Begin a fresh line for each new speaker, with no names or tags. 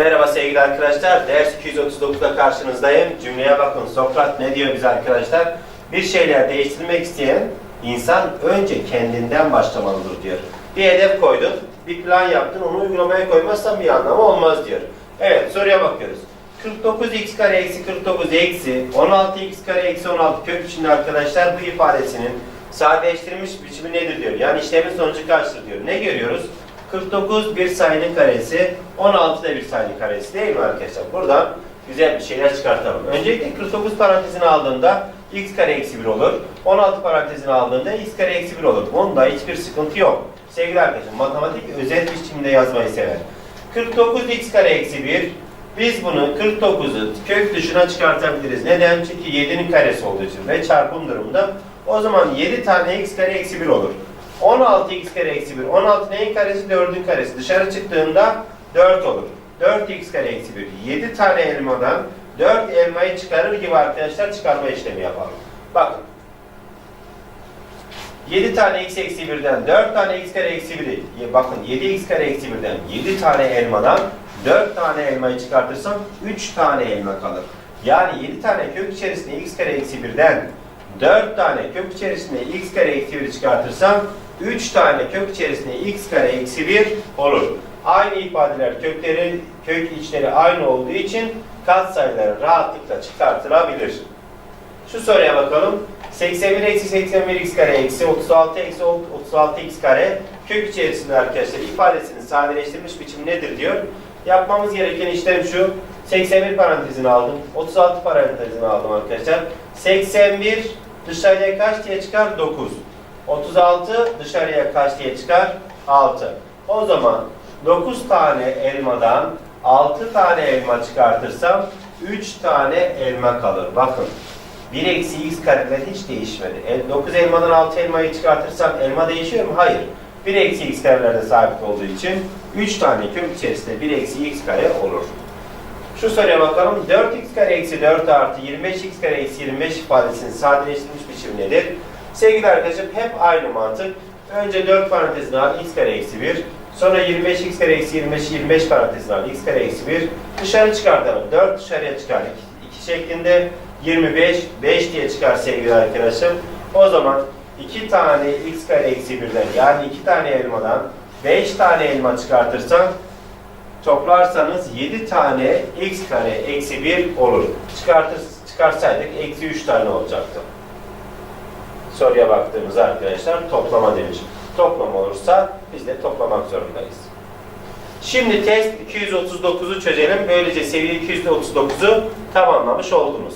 Merhaba sevgili arkadaşlar. Ders 239'da karşınızdayım. Cümleye bakın. Sokrat ne diyor bize arkadaşlar? Bir şeyler değiştirmek isteyen insan önce kendinden başlamalıdır diyor. Bir hedef koydun, bir plan yaptın, onu uygulamaya koymazsan bir anlamı olmaz diyor. Evet, soruya bakıyoruz. 49x kare eksi 49 eksi 16x kare eksi 16 kök içinde arkadaşlar bu ifadesinin sadeleştirilmiş biçimi nedir diyor. Yani işlemin sonucu kaçtır diyor. Ne görüyoruz? 49 bir sayının karesi, 16 da bir sayının karesi değil mi arkadaşlar? Buradan güzel bir şeyler çıkartalım. Öncelikle 49 parantezini aldığında x kare eksi 1 olur. 16 parantezini aldığında x kare eksi 1 olur. Bunda hiçbir sıkıntı yok. Sevgili arkadaşlar matematik özet biçimde yazmayı sever. 49x kare eksi 1 biz bunu 49'u kök dışına çıkartabiliriz. Neden? Çünkü 7'nin karesi olduğu için ve çarpım durumunda o zaman 7 tane x kare eksi 1 olur. 16x kare eksi 1. 16 neyin karesi? 4'ün karesi. Dışarı çıktığında 4 olur. 4x kare eksi 1. 7 tane elmadan 4 elmayı çıkarır gibi arkadaşlar çıkarma işlemi yapalım. Bakın. 7 tane x eksi 1'den 4 tane x kare eksi 1'i bakın 7x kare eksi 1'den 7 tane elmadan 4 tane elmayı çıkartırsam 3 tane elma kalır. Yani 7 tane kök içerisinde x kare eksi 1'den 4 tane kök içerisinde x kare eksi 1'i çıkartırsam 3 tane kök içerisinde x kare eksi 1 olur. Aynı ifadeler kökleri, kök içleri aynı olduğu için katsayıları rahatlıkla çıkartılabilir. Şu soruya bakalım. 81 eksi 81 x kare eksi 36 eksi 36 x kare kök içerisinde arkadaşlar ifadesinin sadeleştirilmiş biçimi nedir diyor. Yapmamız gereken işlem şu. 81 parantezini aldım. 36 parantezini aldım arkadaşlar. 81 dışarıya kaç diye çıkar? 9. 36 dışarıya kaç diye çıkar? 6. O zaman 9 tane elmadan 6 tane elma çıkartırsam 3 tane elma kalır. Bakın 1 eksi x kareler hiç değişmedi. E, 9 elmadan 6 elmayı çıkartırsam elma değişiyor mu? Hayır. 1 eksi x karelerde sabit olduğu için 3 tane kök içerisinde 1 eksi x kare olur. Şu soruya bakalım. 4x kare eksi 4 artı 25x kare eksi 25 ifadesinin sadeleştirilmiş biçimi nedir? Sevgili arkadaşım hep aynı mantık. Önce 4 parantezini al x kare eksi 1. Sonra 25x kare eksi 25 25 parantezini al x kare eksi 1. Dışarı çıkartalım. 4 dışarıya çıkar 2 şeklinde. 25 5 diye çıkar sevgili arkadaşım. O zaman 2 tane x kare eksi 1'den yani 2 tane elmadan 5 tane elma çıkartırsam toplarsanız 7 tane x kare eksi 1 olur. Çıkartır, çıkarsaydık eksi 3 tane olacaktı. Soruya baktığımız arkadaşlar toplama demiş. Toplam olursa biz de toplamak zorundayız. Şimdi test 239'u çözelim. Böylece seviye 239'u tamamlamış oldunuz.